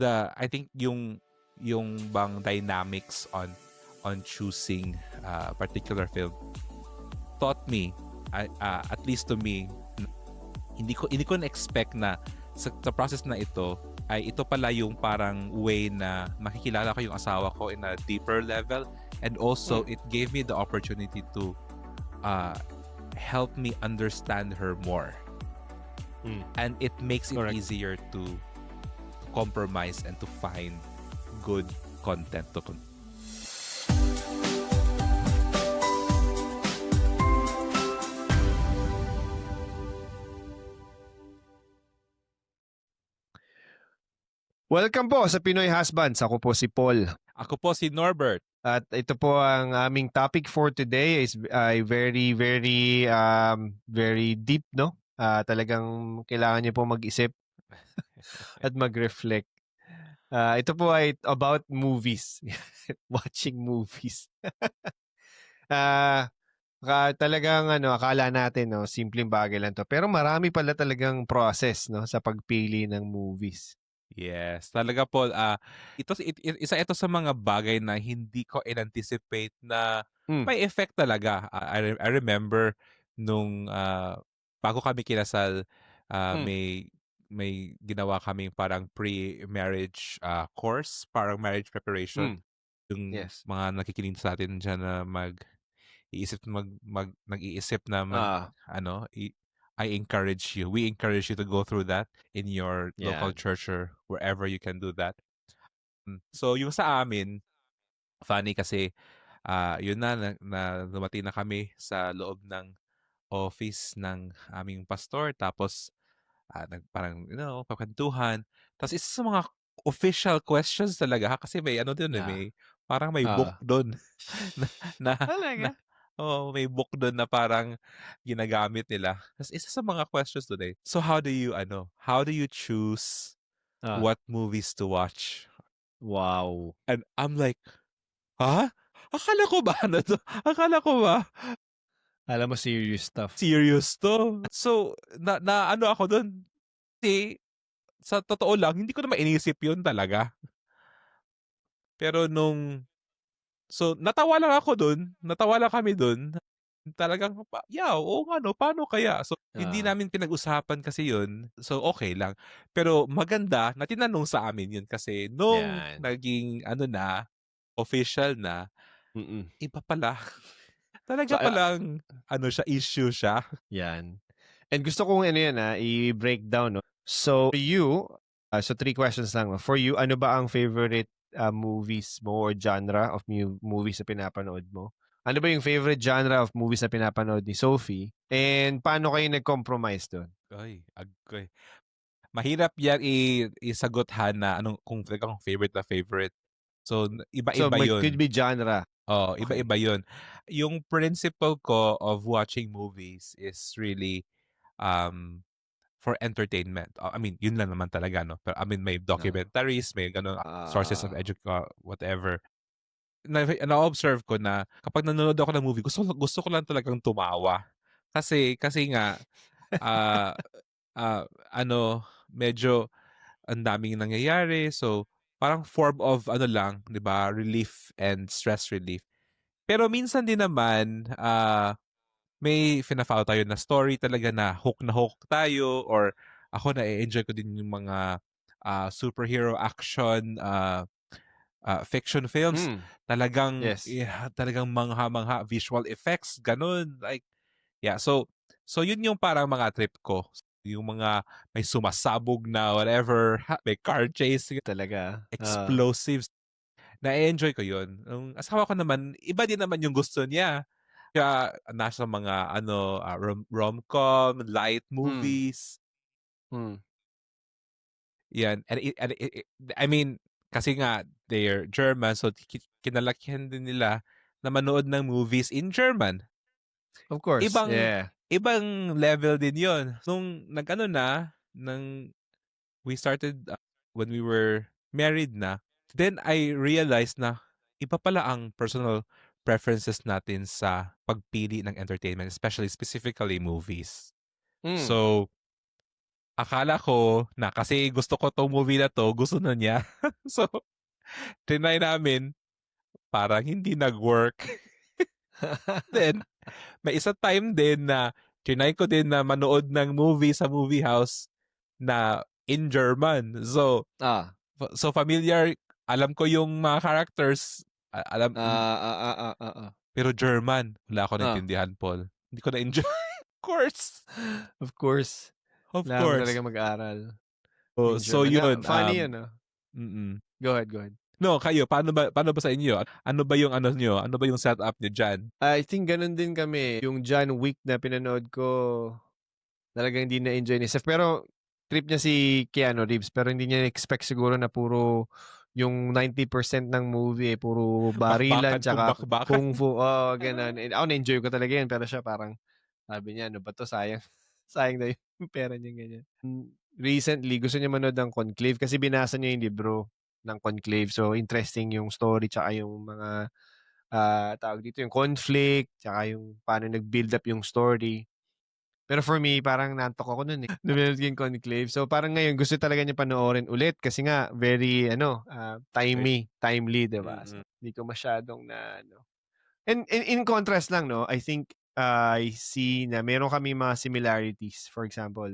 the I think yung yung bang dynamics on on choosing a particular film taught me uh, uh, at least to me hindi ko hindi ko na-expect na sa, sa process na ito ay ito pala yung parang way na makikilala ko yung asawa ko in a deeper level and also Mm. it gave me the opportunity to uh, help me understand her more Mm. and it makes it Correct. easier to, to compromise and to find good content to con- Welcome po sa Pinoy Husbands. Ako po si Paul. Ako po si Norbert. At ito po ang aming topic for today is ay very very um very deep no. Ah, talagang kailangan niyo po mag-isip at mag-reflect. Ah, ito po ay about movies. Watching movies. Ah, ka- talagang ano, akala natin no, simpleng bagay lang to. Pero marami pala talagang process no sa pagpili ng movies. Yes, talaga po ah ito it- it- isa ito sa mga bagay na hindi ko in-anticipate na Mm. may effect talaga. Ah, I, re- I remember nung ah, bago kami kinasal ah, Mm. may may ginawa kaming parang pre-marriage ah, course, parang marriage preparation. Yung Yes. mga nakikinig sa atin diyan na mag iisip mag, mag nag-iisip na mag, Ah, ano, i- I encourage you. We encourage you to go through that in your local Yan. church or wherever you can do that. Mm, So, yung sa amin, funny kasi, ah yun na, na, na, dumating na kami sa loob ng office ng aming pastor. Tapos, ah, nag, parang, you know, kakwentuhan. Tapos, isa sa mga official questions talaga, ha? kasi may ano din, eh, Ah. may, parang may book doon. na, na, Talaga? Oo, may book doon na parang ginagamit nila. Tapos isa sa mga questions doon eh, so how do you, ano, how do you choose Ah, what movies to watch? Wow. And I'm like, ha? Akala ko ba ano to? Akala ko ba Alam mo serious stuff. serious to? So, na, na ano ako doon? Kasi, sa totoo lang, hindi ko na mainisip yun talaga. Pero nung, so, natawa lang ako doon. Natawa lang kami doon. Talagang, yeah, oo nga no, paano kaya? So, hindi Ah. namin pinag-usapan kasi yun. So, okay lang. Pero maganda na tinanong sa amin yun kasi nung Yan. naging, ano na, official na, Mm-mm. iba pala. Talaga So, ah, palang, ano siya, issue siya. Yan. And gusto kong ano yan ha, i-break down. No? So, for you, uh, so three questions lang. For you, ano ba ang favorite uh, movies mo or genre of mu- movies na pinapanood mo? Ano ba yung favorite genre of movies na pinapanood ni Sophie? And paano kayo nag-compromise doon? Ay, agoy. Mahirap yan i- isagot ha na anong kung talagang favorite na favorite. So, So, iba-iba may- yun. could be genre. Oh, iba-iba yun. Yung principle ko of watching movies is really um for entertainment. Uh, I mean, yun lang naman talaga, no? Pero I mean, may documentaries, may ganun, uh, sources of Ah. edu- uh, whatever. Na, na-observe ko na kapag nanonood ako ng movie, gusto, gusto ko lang talagang tumawa. Kasi, kasi nga, ah ah, ano, medyo ang daming nangyayari. So, parang form of, ano lang, di ba, relief and stress relief. Pero minsan din naman, ah may fina-follow tayo na story talaga na hook na hook tayo or ako na enjoy ko din yung mga ah, superhero action ah, ah, fiction films. Mm. Talagang Yes. yeah, talagang mangha-mangha visual effects ganun like yeah so so yun yung parang mga trip ko yung mga may sumasabog na whatever ha- may car chase Talaga. explosives. Na-enjoy ko yun. Ang asawa ko naman, iba din naman yung gusto niya. Kaya nasa mga ano rom- rom-com, light movies. Mm. Yan. And, it- and it- it- I mean, kasi nga, they're German, so ki- kinalakihan din nila na manood ng movies in German. Of course. Ibang- yeah. Ibang level din yon Nung nag-ano na, nang we started uh, when we were married na, then I realized na iba pala ang personal preferences natin sa pagpili ng entertainment, especially specifically movies. Mm. So, akala ko na kasi gusto ko 'tong movie na 'to, gusto na niya. So, triny namin, parang hindi nag-work. Then, may isang time din na triny ko din na manood ng movie sa movie house na in German. So, Ah. so familiar, alam ko yung mga characters, a alam Ah, ah, ah, ah, ah, ah. pero German, wala ako Ah. naintindihan, Paul. Hindi ko na-enjoy. Of course. Of course. Of Kailangan mo course. talaga mag-aral. Oh, In so German. yun, Na funny um yun, ah. mm. Go ahead, go ahead. No, kayo paano ba paano ba sa inyo? Ano ba yung ano niyo, ano ba yung setup niyo diyan? I think gano'n din kami. Yung John Wick na pinanood ko, talagang hindi na-enjoy ni Steph. Pero trip niya si Keanu Reeves pero hindi niya expect siguro na puro yung 90% ng movie, eh, puro barilan Bakbakan tsaka bakbakan. kung fu. Oo, gano'n. And ako na-enjoy ko talaga yun pero siya parang sabi niya, "Ano ba 'to, sayang sayang daw yung pera niya," ganyan. Hmm, recently gusto niya manood ng Conclave kasi binasa niya yung libro ng Conclave. So, interesting yung story tsaka yung mga, ah, tawag dito, yung conflict tsaka yung paano nag-build up yung story. Pero for me, parang naantok ako nun, eh, nung pinanood ko yung Conclave. So, parang ngayon gusto talaga niya panoorin ulit kasi nga very ano, ah, timely, timely, 'di ba? So, hindi ko masyadong na ano and in in contrast lang 'no, I think, ah, I see na meron kaming mga similarities. For example,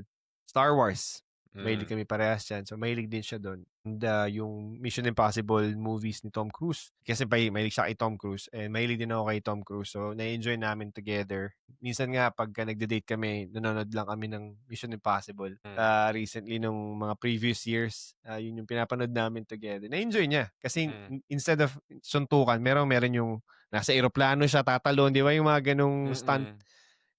Star Wars, mahilig Mm. kami parehas diyan. So, mahilig din siya dun. And, ah, yung Mission Impossible movies ni Tom Cruise. Kasi mahi mahilig siya kay Tom Cruise and mahilig din ako kay Tom Cruise. So, na-e-enjoy namin together. Minsan nga pagka nagde-date kami, nanonood lang kami ng Mission Impossible. Mm. Ah, recently nung mga previous years, ah, yun yung pinapanood namin together. Na-enjoy niya kasi Mm. instead of suntukan, merong meron yung nasa eroplano siya tatalon, 'di ba, yung mga ganong stunt. Mm.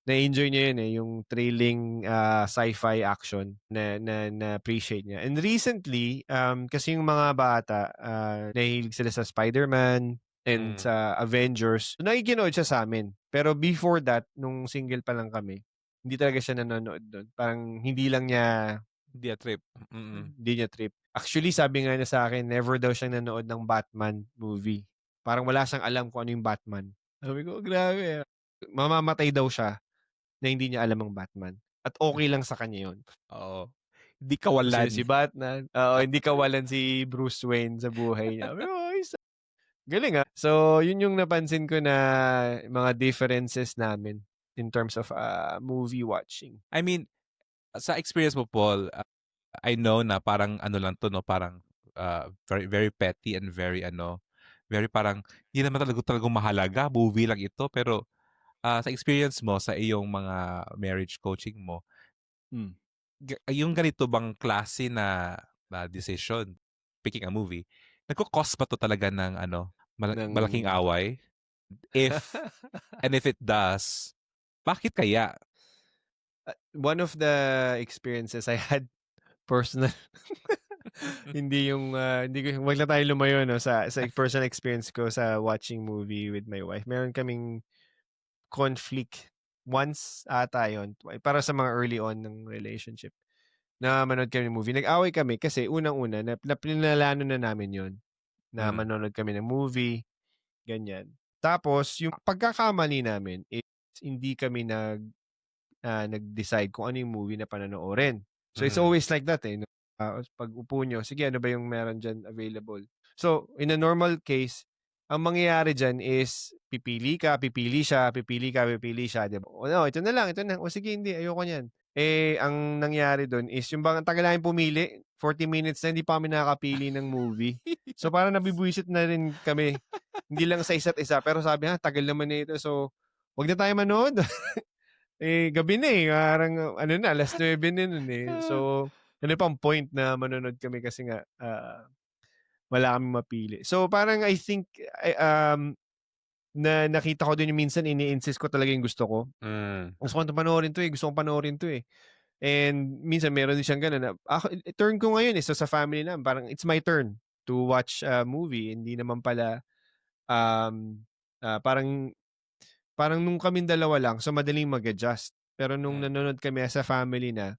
Na-enjoy niya yun, eh, yung thrilling, ah, sci-fi action na na na-appreciate niya. And recently, um, kasi yung mga bata, ah, nahilig sila sa Spider-Man and Mm. sa Avengers. So, nakikinood siya sa'min. Pero before that, nung single pa lang kami, hindi talaga siya nanonood dun. Parang hindi lang niya Hindi trip. Mm. hindi niya trip. Actually, sabi nga niya sa'kin, never daw siyang nanood ng Batman movie. Parang wala siyang alam kung ano yung Batman. Sabi ko, grabe, ah. Mamamatay daw siya na hindi niya alam ang Batman. At okey lang sa kanya yun. Oo. Hindi kawalan. niya si Batman. Oo, hindi kawalan si Bruce Wayne sa buhay niya. Ah. Galing, ah. So, yun yung napansin ko na mga differences namin in terms of, ah, movie watching. I mean, sa experience mo, Paul, ah, I know na parang ano lang 'to 'no, parang, ah, very very petty and very ano, very parang hindi naman talaga talagang mahalaga, movie lang ito. Pero, ah, sa experience mo sa iyong mga marriage coaching mo ga yung ganito bang klase na, na decision, picking a movie, nagko-cause ba 'to talaga ng ano, mala Ng malaking away? If and if it does, bakit kaya? Ah, one of the experiences I had personal hindi yung, ah, hindi ko wag na tayo lumayo 'no, sa sa personal experience ko sa watching movie with my wife. Meron kaming conflict once ata yun, para sa mga early on ng relationship, na manood kami ng movie. Nag-away kami kasi unang-una na na na namin yun, na Mm. manonood kami ng movie, ganyan. Tapos yung pagkakamali namin is hindi kami nag ah, nag-decide kung ano yung movie na panonoorin. So, it's Mm. always like that, eh, 'no. Ah, pag-upo niyo, sige ano ba yung meron diyan available. So, in a normal case, ang mangyayari diyan is pipili ka, pipili siya, pipili ka, pipili siya, 'di ba? "O, no, ito na lang, ito na." "O sige, hindi, ayoko niyan." Eh, ang nangyari dun is yung bang ang tagal namin pumili, 40 minutes na hindi pa kami nakakapili ng movie. So, parang nabibwisit na rin kami. Hindi lang sa isa't isa, pero sabi, "Ha, tagal naman nito, so wag na tayo manood." Eh, gabi na, eh, parang ano na, 9:00 na nun, eh. So, ano pang point na manonood kami kasi nga, ah, wala kaming mapili. So, parang I think, ay, um, na nakita ko din yung minsan ini-insist ko talaga yung gusto ko. Hmm. Gusto ko na panoorin 'to, eh, gusto kong panoorin 'to, eh. And minsan meron din siyang gano'n na, ako turn ko ngayon, eh, so sa family namin parang it's my turn to watch a movie. Hindi naman pala, um, ah, parang parang nung kaming dalawa lang, so madaling mag-adjust. Pero nung Hmm. nanonood kami as a family na,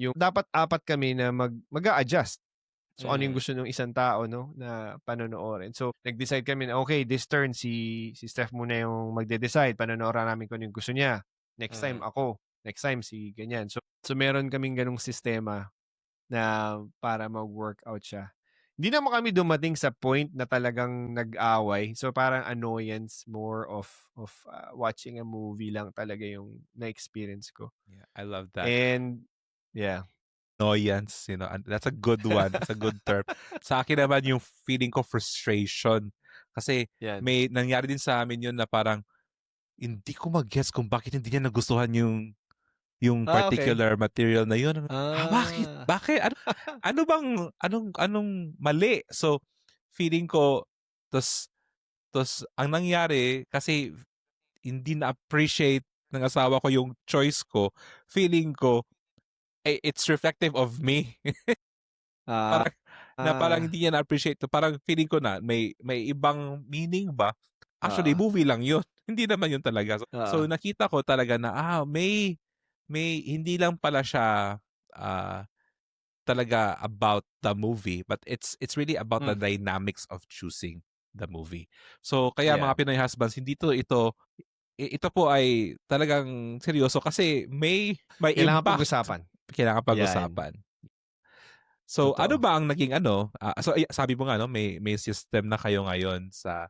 yung dapat apat kami na mag mag-a-adjust. So, ano yung Mm. gusto nung isang tao 'no, na panonoorin. So, nag-decide kami na, okey this turn si si Steph muna yung magde-decide, panonoorin namin kung ano yung gusto niya. Next time Mm. ako, next time si ganyan. So, So, meron kaming gano'ng sistema na para mag-workout siya. Hindi naman kami dumating sa point na talagang nag-away. So, parang annoyance more of of, ah, watching a movie lang talaga yung na-experience ko. Yeah, I love that. And yeah. Annoyance, you know, and that's a good one. That's a good term. Sa akin naman yung feeling ko frustration. Kasi Yan. may nangyari din sa amin yun na parang hindi ko mag-gets kung bakit hindi niya nagustuhan yung yung Ah, particular material na yun. Ah, bakit? Ah. Bakit? Ano ano bang anong anong mali? So, feeling ko ta's ta's ang nangyari kasi hindi na-appreciate ng asawa ko yung choice ko, feeling ko, eh, it's reflective of me. Ah, Parang na parang ah. hindi niya na-appreciate. Parang feeling ko na may may ibang meaning ba. Actually, Oo. movie lang yun. Hindi naman yun talaga. So, Oo. nakita ko talaga na, ah, may may hindi lang pala siya, ah, talaga about the movie, but it's it's really about the Hmm. dynamics of choosing the movie. So, kaya Yeah. mga Pinoy husbands, hindi 'to ito i ito po ay talagang seryoso kasi may may Kailangan impact. pag-usapan. Kailangan Yan. pag-usapan. So, ano Totoo. ba ang naging ano, ah, so sabi mo nga 'no, may may system na kayo ngayon sa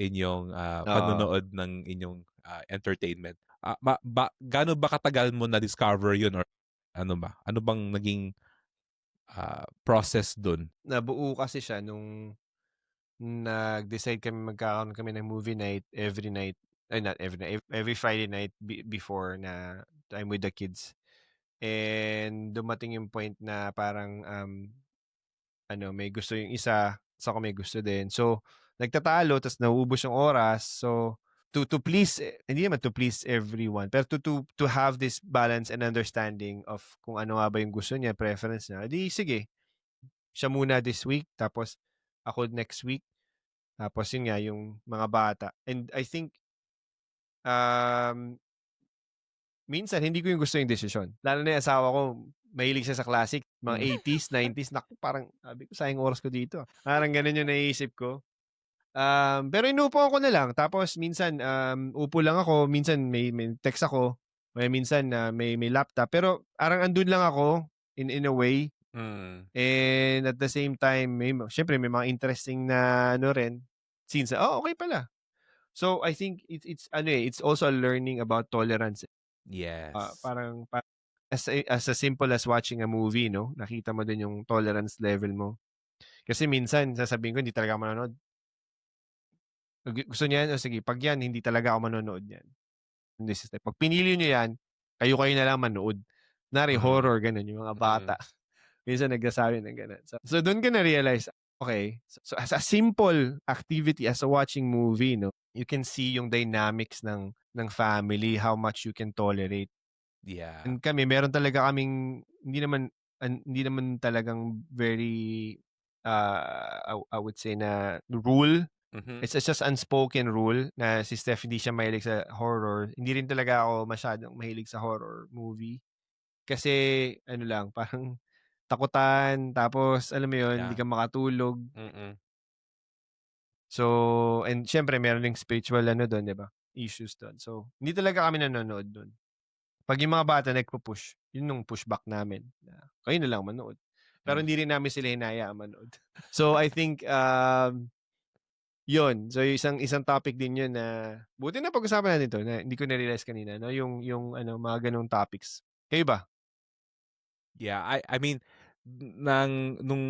inyong, Oo. panonood ng inyong, ah, entertainment. Ah, ma ba gaano ba katagal mo na-discover yun or ano ba? Ano bang naging, ah, process dun? Nabuo kasi siya nung nag-decide kami magkakaroon kami ng movie night every night ay not every night, every Friday night be before na time with the kids. And dumating yung point na parang, um, ano, may gusto yung isa, ta's ako may gusto din. So, nagtatalo ta's nauubos yung oras. So, to to please hindi naman to please everyone, pero to to to have this balance and understanding of kung ano nga ba yung gusto niya, preference niya, di sige. Siya muna this week, tapos ako next week. Tapos yun nga, yung mga bata. And I think um minsan hindi ko yung gusto yung desisyon. Lalo na yung asawa ko, mahilig siya sa classic, mga Hmm. 80s, 90s. Naku, parang sabi ko, sayang oras ko dito. Parang gano'n yung naiisip ko. Um, pero inuupuan ko na lang. Tapos minsan, um, upo lang ako. Minsan may, may text ako. May minsan na may, may laptop. Pero parang andun lang ako in, in a way. Mm. And at the same time, may, syempre may mga interesting na ano rin. Scenes. Oh, okay pala. So I think it's it's ano eh, it's also a learning about tolerance. Yes. Ah, parang pa as a as a simple as watching a movie 'no, nakita mo din yung tolerance level mo. Kasi minsan sasabihin ko hindi talaga ako manonood. Gu gusto niya yan, o sige 'pag yan hindi talaga ako manonood niyan. This is the 'pag pinili niyo yan, kayo-kayo na lang manood. Kunwari Mm. horror gano'n, yung mga bata. Mm. Minsan nagsasabi ng gano'n. So so dun ko na-realize, okay, so as a simple activity as a watching movie 'no, you can see yung dynamics ng ng family, how much you can tolerate. Yeah. And kami meron talaga kaming hindi naman an hindi naman talagang very, ah, I I would say na rule. Mhm. It's it's just unspoken rule na si Steph hindi siya mahilig sa horror. Hindi rin talaga ako masyadong mahilig sa horror movie. Kasi ano lang, parang takutan tapos alam mo yun, hindi Yeah. ka makatulog. Mm. So, and siyempre meron ding spiritual ano dun, 'di ba, issues dun. So, hindi talaga kami nanonood dun. 'Pag yung mga bata nagpu-push, yun yung pushback namin na, "Kayo na lang manood." Pero Hmm. hindi rin namin sila hinahayaang manood. So, I think, um, yun. So, isang isang topic din yun na buti napag-usapan natin 'to na hindi ko na-realize kanina 'no, yung yung ano, mga gano'ng topics. Kayo ba? Yeah, I I mean, nang nung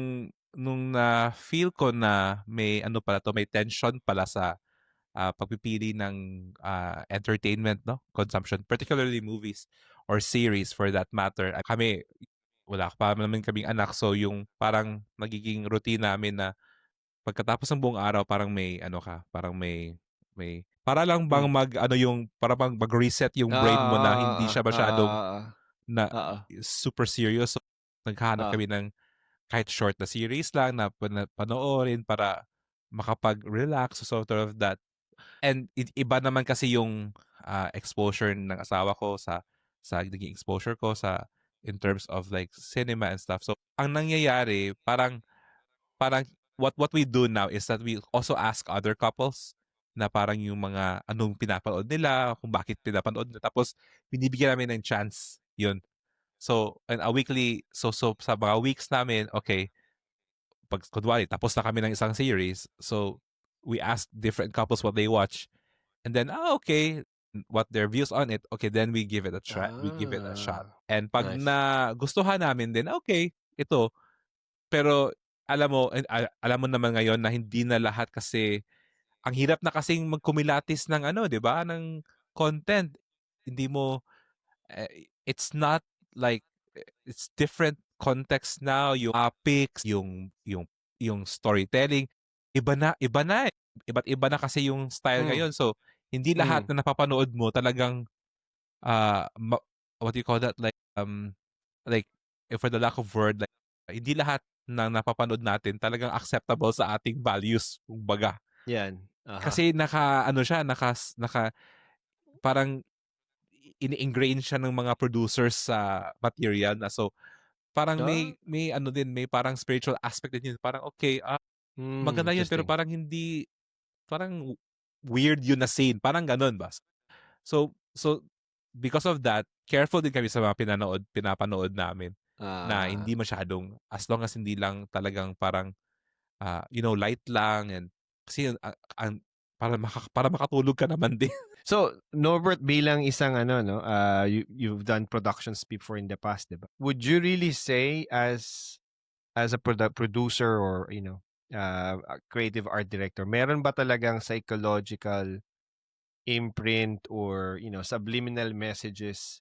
nung na-feel ko na may ano pala 'to, may tension pala sa, ah, pagpipili ng, ah, entertainment 'no, consumption, particularly movies or series for that matter. Ah, kami, wala pa naman kaming anak, so yung parang nagiging routine namin na pagkatapos ng buong araw parang may ano ka, parang may may para lang bang Hmm. mag-ano yung para bang mag-reset yung Oo, brain mo na oo, hindi siya masyadong na super serious. So, naghahanap Oo. kami ng kahit short na series lang na pana panoorin para makapag-relax, so sort of that. And i iba naman kasi yung, ah, exposure ng asawa ko sa sa naging exposure ko sa in terms of like cinema and stuff. So, ang nangyayari parang parang what what we do now is that we also ask other couples na parang yung mga anong pinapanood nila, kung bakit pinapanood nila, tapos binibigyan namin ng chance, yun. So, and a weekly so so sa mga weeks namin, okey 'pag kunwari tapos na kami ng isang series, so we ask different couples what they watch, and then, ah, okey, what their views on it, okay, then we give it a try we give it a shot. Ah, And 'pag nice. nagustuhan namin din, okey, ito. Pero alam mo, and a alam mo naman ngayon na hindi na lahat kasi ang hirap na kasing magkumilatis ng ano, 'di ba, ng content. Hindi mo eh, it's not like it's different context now, yung topics, yung yung yung storytelling, iba na iba na, eh. Iba't iba na kasi yung style Hmm. ngayon. So, hindi lahat Hmm. na napapanood mo talagang, ah, ma what do you call that? Like, um, like, for the lack of word, like, hindi lahat ng napapanood natin talagang acceptable sa ating values, kumbaga. 'Yan, uh-huh. Kasi naka-ano siya, nakas naka parang ini-ingrain siya ng mga producers sa material na so, parang Ah. may may ano din, may parang spiritual aspect din yun. Parang okey, ah, Hmm, maganda yun pero parang hindi parang weird yun na scene, parang gano'n ba. So so, because of that, careful din kami sa mga pinanood pinapanood namin na Ah. hindi masyadong as long as hindi lang talagang parang, ah, you know, light lang and kasi ang ang para maka para makatulog ka naman din. So, Norbert bilang isang ano 'no, ah, you you've done productions before in the past, 'di ba? Would you really say as as a produ producer or, you know, uh, creative art director, meron ba talagang psychological imprint or, you know, subliminal messages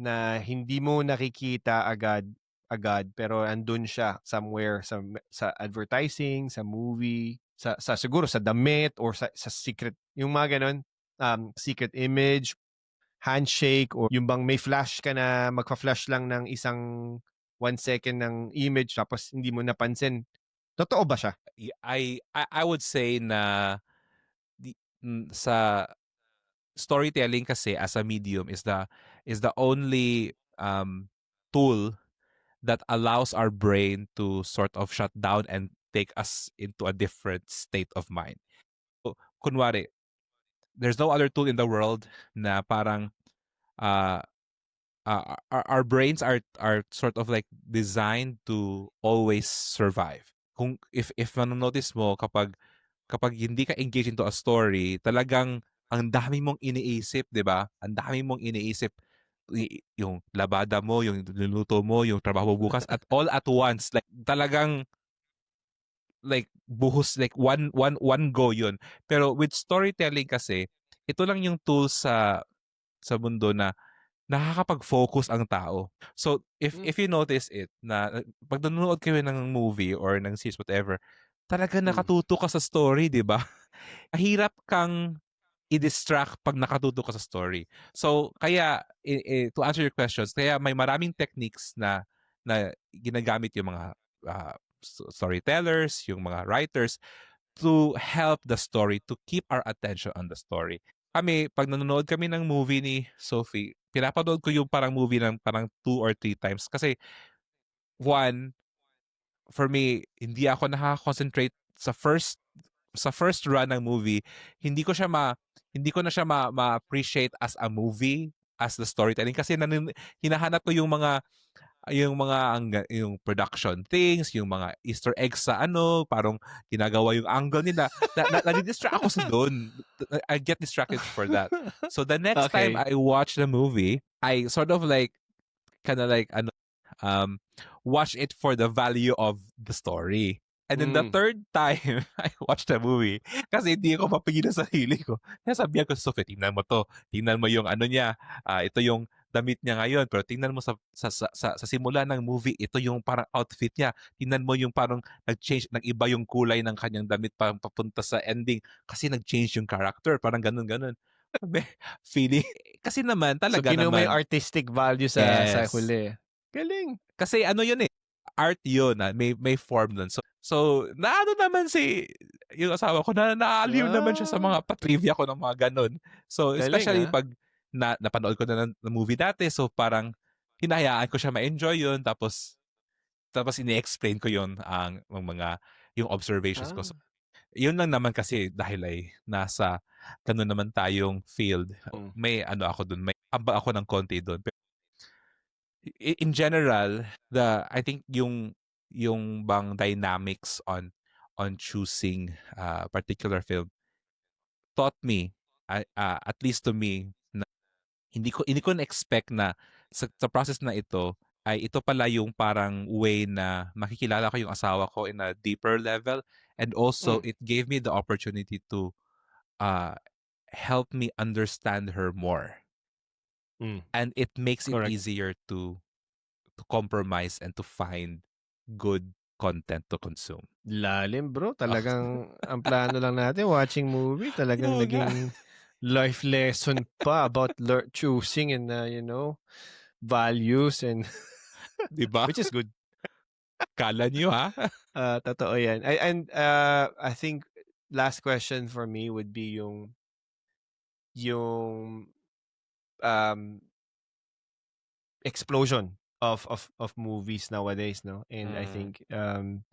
na hindi mo nakikita agad agad pero andun siya somewhere sa sa advertising, sa movie, sa sa siguro sa damit or sa sa secret yung mga gano'n, um, secret image, handshake or yung bang may flash ka na magfa-flash lang ng isang 1 second ng image tapos hindi mo napansin. Totoo ba siya? I I I would say na sa storytelling kasi as a medium is the is the only, um, tool that allows our brain to sort of shut down and take us into a different state of mind. So, kunwari, there's no other tool in the world na parang, ah, ah, our our brains are are sort of like designed to always survive. Kung if if mano-notice mo kapag kapag hindi ka engaged into a story, talagang ang dami mong iniisip, 'di ba? Ang dami mong iniisip. Yung labada mo, yung niluluto mo, yung trabaho bukas at all at once. Like talagang like buhos like one one one go yun. Pero with storytelling kasi, ito lang yung tool sa sa mundo na nakakapag-focus ang tao. So, if Hmm. if you notice it na 'pag nanonood kayo ng movie or ng series, whatever, talagang Hmm. nakatutok ka sa story, 'di ba? Mahirap kang i-distract 'pag nakatutok ka sa story. So, kaya i i to answer your questions, kaya may maraming techniques na na ginagamit yung mga, sto storytellers, yung mga writers to help the story, to keep our attention on the story. Kami 'pag nanonood kami ng movie ni Sophie, pinapanood ko yung parang movie ng parang 2 or 3 times kasi one, for me, hindi ako nakaka-concentrate sa first sa first run ng movie, hindi ko siya ma hindi ko na siya ma ma-appreciate as a movie, as the storytelling kasi nanin hinahanap ko yung mga yung mga ang yung production things, yung mga Easter eggs sa ano, parang ginagawa yung angle nila. Na na nadi-distract ako sa dun. I get distracted for that. So the next time Okey. I watch the movie, I sort of like kinda like ano, um, watch it for the value of the story. And then the Hmm. third time I watched the movie, kasi hindi ko mapigilan sarili ko, sinasabihan ko si Sophie, "Tingnan mo 'to, tingnan mo yung ano niya, ah, ito yung damit niya ngayon, pero tingnan mo sa sa sa sa sa simula ng movie, ito yung parang outfit niya. Tingnan mo yung parang nag-change, nag-iba yung kulay ng kanyang damit parang papunta sa ending kasi nag-change yung character." Parang. Sabi, feeling kasi naman, So, talaga kinuha mo yung naman artistic value sa sa Yes. huli. Galing. Kasi ano yun, eh, art yun, na may may form nun. So so naano naman si yung asawa ko, na naaliw naman siya sa Ah. mga pa-trivia ko ng mga gano'n. So, Galing, especially ah. 'pag na napanood ko na ng movie dati, so parang hinahayaan ko siya ma-enjoy yun tapos tapos ini-explain ko yun ang ang mga yung observations ko. So, Ah. yun lang naman kasi dahil ay nasa gano'n naman tayong field, Hmm. may ano ako dun, may ambag ako ng konti dun. Pe i in general, the I think yung yung bang dynamics on on choosing a particular film taught me, ay ah, at least to me hindi ko hindi ko na-expect na sa sa process na ito ay ito pala yung parang way na makikilala ko yung asawa ko in a deeper level and also Hmm. it gave me the opportunity to, ah, help me understand her more. Hmm. And it makes it Correct. easier to to compromise and to find good content to consume. Lalim bro, talagang ang plano lang natin watching movie talagang nga. naging life lesson pa about lear choosing and, uh, you know, values and 'Di ba? which is good. Akala niyo, ha? Ah, totoo 'yan. Ay and, uh, I think last question for me would be yung yung, um explosion of of of movies nowadays 'no, and I Mm. think, um,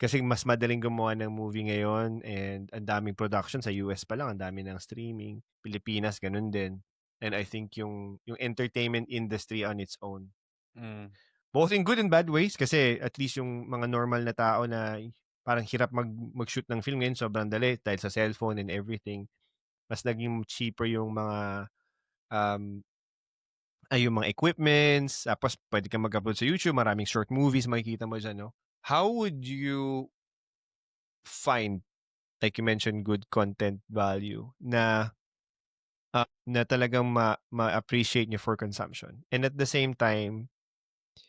kasi mas madaling gumawa ng movie ngayon and ang daming production sa US pa lang ang dami ng streaming, Pilipinas gano'n din. And I think yung yung entertainment industry on its own Hmm. both in good and bad ways kasi at least yung mga normal na tao na parang hirap mag mag-shoot ng film ngayon sobrang dali dahil sa cellphone and everything. Mas naging cheaper yung mga, um ay yung mga equipments, tapos puwede kang mag-upload sa YouTube, maraming short movies makikita mo diyan 'no. How would you find, like you mentioned, good content value na, ah, na talagang ma ma-appreciate niyo for consumption? And at the same time,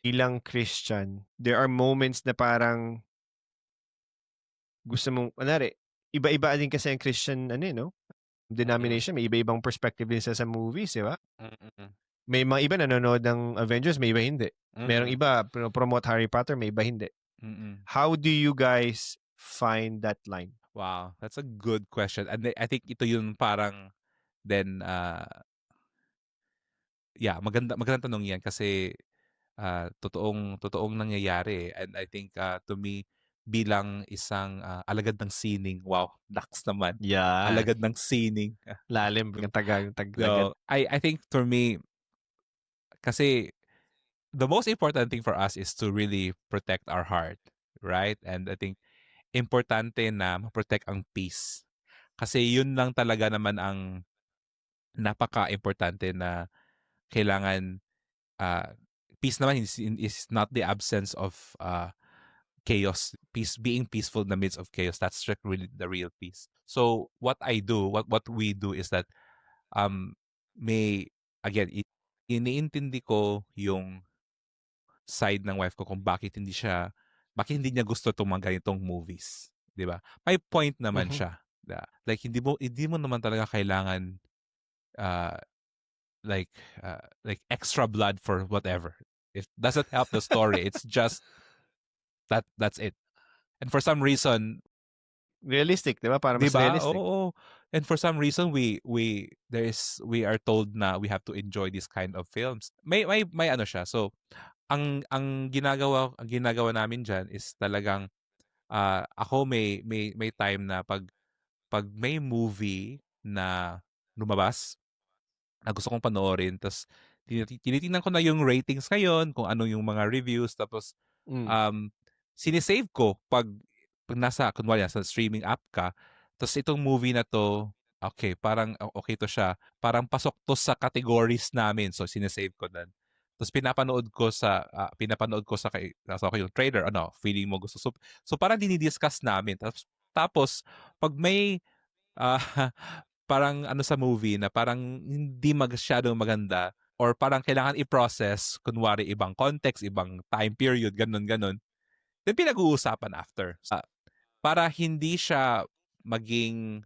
bilang Christian, there are moments na parang gusto mong kunwari iba-iba din kasi ang Christian ano, eh, 'no, denomination, may iba-ibang perspective din sila sa movies, 'di ba? May mga iba nanonood ng Avengers, may iba hindi. Merong iba pino-promote Harry Potter, may iba hindi. Mm. How do you guys find that line? Wow, that's a good question and I think ito yung parang then, ah yeah, maganda magandang tanong 'yan kasi, ah, totoong totoong nangyayari, and I think, ah, to me bilang isang, ah, alagad ng sining, wow, lakas naman. 'Yan. Alagad ng sining. Lalim Yung ang taga tag no, alagad. I I think for me kasi the most important thing for us is to really protect our heart, right? And I think importante na ma-protect ang peace. Kasi yun lang talaga naman ang napakaimportante na kailangan, ah, peace naman is is not the absence of, ah, chaos. Peace being peaceful in the midst of chaos, that's really the real peace. So, what I do, what what we do is that, um, may again, iniintindi ko yung side ng wife ko kung bakit hindi siya bakit hindi niya gusto 'tong mga ganitong movies, 'di ba? May point naman Mhm. siya, na like hindi mo hindi mo naman talaga kailangan, ah, like, ah, like extra blood for whatever. It doesn't help the story, it's just that that's it. And for some reason Realistic, 'di ba? Para mas ba? realistic. Oo. And for some reason we we there is we are told na we have to enjoy this kind of films. May may may ano siya, so ang ang ginagawa ang ginagawa namin diyan is talagang, ah, ako may may may time na 'pag 'pag may movie na lumabas, na gusto kong panoorin ta's tiniti tinitingnan ko na yung ratings ngayon, kung ano yung mga reviews tapos, Hmm. um, sine-save ko 'pag 'pag nasa kunwari nasa streaming app ka, ta's itong movie na 'to, okey parang o okey 'to siya, parang pasok 'to sa categories namin, so sine-save ko din. Ta's pinapanood ko sa, ah, pinapanood ko sa kay ko yung trailer, ano, feeling mo gusto so so parang dini-discuss namin tapos tapos 'pag may, ah, parang ano sa movie na parang hindi masyadong maganda or parang kailangan i-process, kunwari ibang context, ibang time period, gano'n, gano'n, then pinag-uusapan after. Sa para hindi siya maging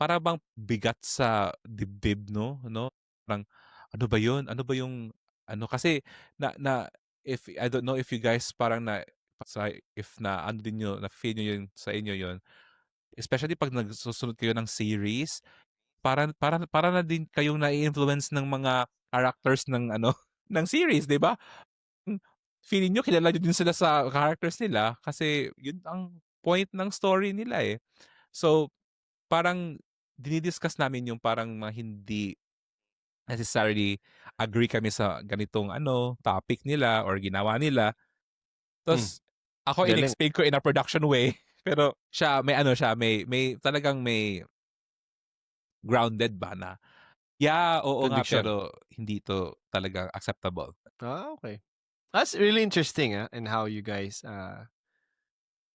para bang bigat sa dibdib 'no 'no, parang, "Ano ba yun? Ano ba yung ano?" Kasi na na if I don't know if you guys parang na sa if na ano din niyo, na-feel niyo yun sa inyo yun, especially 'pag nagsusunod kayo ng series, para para para na din kayong nai-influence ng mga characters ng ano, ng series, 'di ba? Hmm, feeling niyo kilala niyo din sila sa characters nila kasi yun ang point ng story nila, eh. So, parang dini-discuss namin yung parang mga hindi necessarily agree kami sa ganitong ano, topic nila or ginawa nila. Tapos ako Galing. in-explain ko in a production way. Pero siya, may ano siya, may, may talagang may grounded ba na, yeah, oo nga, Conviction. pero hindi to talaga acceptable. Ah, okay. That's really interesting, ah, and how you guys uh,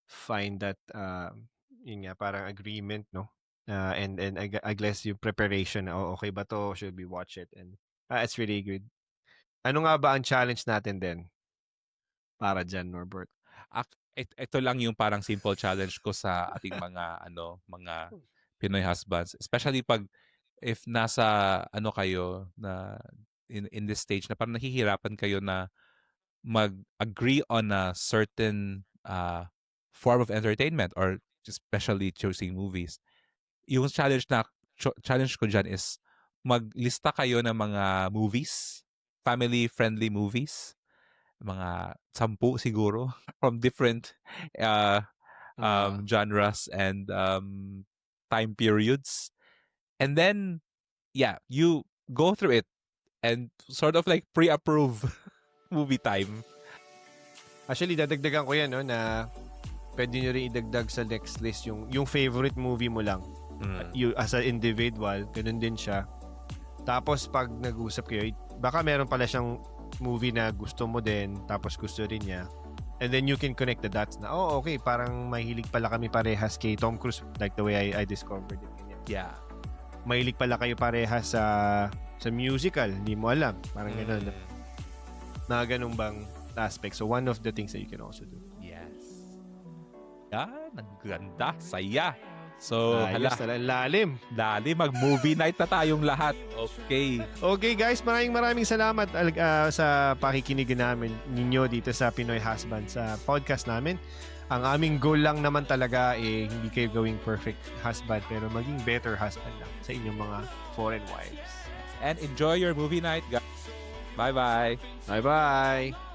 find that um, yun nga, parang agreement, no? Uh, and and I, I guess yung preparation, oh, okay ba to? Should we watch it? And ah, it's really good. Ano nga ba ang challenge natin din? Para dyan, Norbert. It, ito lang yung parang simple challenge ko sa ating mga ano, mga Pinoy husbands, especially pag if nasa ano kayo na in in this stage na parang nahihirapan kayo na mag-agree on a certain uh, form of entertainment or especially choosing movies. Yung challenge na ch- challenge ko dyan is maglista kayo ng mga movies, family-friendly movies, mga sampu siguro from different uh, um, genres and um, time periods. And then, yeah, you go through it and sort of like pre-approve movie time. Actually, dadagdagan ko yan, no, na pwede nyo rin idagdag sa next list yung, yung favorite movie mo lang. Mm. you as an individual, ganun din siya. Tapos pag nag-usap kayo, baka meron pala siyang movie na gusto mo din, tapos gusto rin niya. And then you can connect the dots na, oh, okay, parang mahilig pala kami parehas kay Tom Cruise, like the way I, I discovered it. Yeah. Mahilig pala kayo parehas sa sa musical, hindi mo alam. Parang ganun. Mm. Na ganun bang aspect. So one of the things that you can also do. Yes. Yan, ang ganda, saya. So, Ayos hala, na lalim. dali, mag-movie night na tayong lahat. Okay. Okay guys, maraming maraming salamat uh, sa pakikinig namin ninyo dito sa Pinoy Husband sa podcast namin. Ang aming goal lang naman talaga eh hindi kayo gawing perfect husband pero maging better husband lang sa inyong mga foreign wives. And enjoy your movie night, guys. Bye-bye. Bye-bye!